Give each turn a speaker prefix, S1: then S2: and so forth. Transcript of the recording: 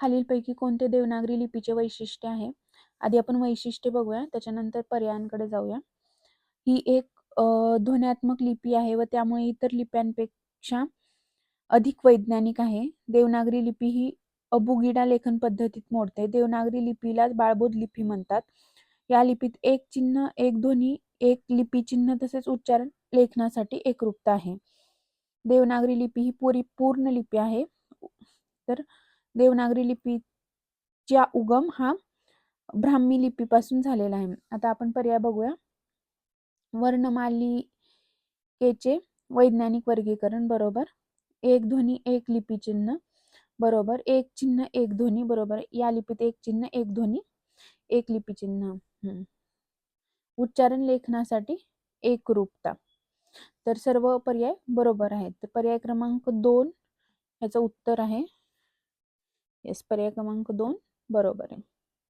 S1: खालीलपैकी कोणते देवनागरी लिपीचे वैशिष्ट्य आहे? आधी आपण वैशिष्ट्य बघूया त्याच्यानंतर पर्यायांकडे जाऊया. ही एक ध्वन्यात्मक लिपी आहे व त्यामुळे इतर लिप्यांपेक्षा अधिक वैज्ञानिक आहे. देवनागरी लिपी ही अबुगिडा लेखन पद्धतीत मोडते. देवनागरी लिपीला बाळबोध लिपी म्हणतात. या लिपीत एक चिन्ह एक ध्वनी एक लिपी चिन्ह तसेच उच्चारण लेखनासाठी एकरूपता आहे. देवनागरी लिपी ही पुरी पूर्ण लिपी आहे. तर देवनागरी लिपीच्या उगम हा ब्राह्मी लिपीपासून झालेला आहे. आता आपण पर्याय बघूया. वर्णमालिकेचे वैज्ञानिक वर्गीकरण बरोबर? एक ध्वनी एक लिपी चिन्ह बरोबर? एक चिन्ह एक ध्वनी बरोबर? या लिपीत एक चिन्ह एक ध्वनी एक लिपी चिन्ह. हम्म. उच्चारण लेखनासाठी एकरूपता. तर सर्व पर्याय बरोबर आहेत. तर पर्याय क्रमांक दोन ह्याचं उत्तर आहे. येस पर्याय क्रमांक दोन. बरोबर आहे.